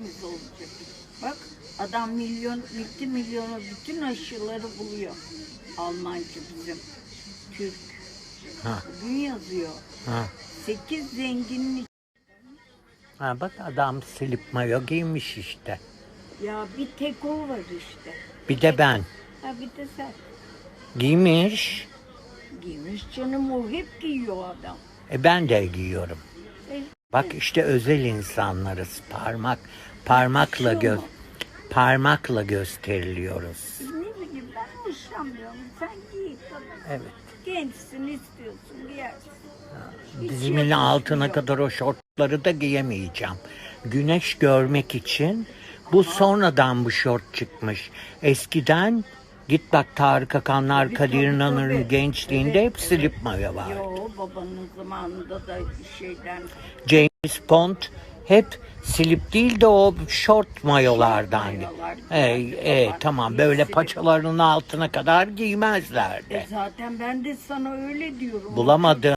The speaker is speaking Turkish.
Biz olacak. Bak adam milyon, bitti milyonu bütün aşıları buluyor. Almancı bizim. Türk. Ha. Bugün yazıyor. Ha. Sekiz zenginin ha bak adam silip mayo giymiş işte. Ya bir tek o var işte. Bir de ben. Ha bir de sen. Giymiş. Giymiş canım o hep giyiyor adam. E ben de giyiyorum. E, Bak işte özel insanlarız. Parmak parmakla gö parmakla gösteriliyoruz. ne bileyim ben hoşlanmıyorum. Sen giy. Evet. Gençsin istiyorsun giyersin. Dizimin altına kadar o şortları da giyemeyeceğim. Güneş görmek için bu sonradan bu şort çıkmış. Eskiden git bak Tarık Akanlar, Kadir İnanır'ın gençliğinde Evet, hep slip mayo var. Yo babanın zamanında da şeyden James Bond hep slip değil de o short mayolardan. mayolar E, e, tamam böyle paçalarının altına kadar giymezlerdi. E zaten ben de sana öyle diyorum. Bulamadım.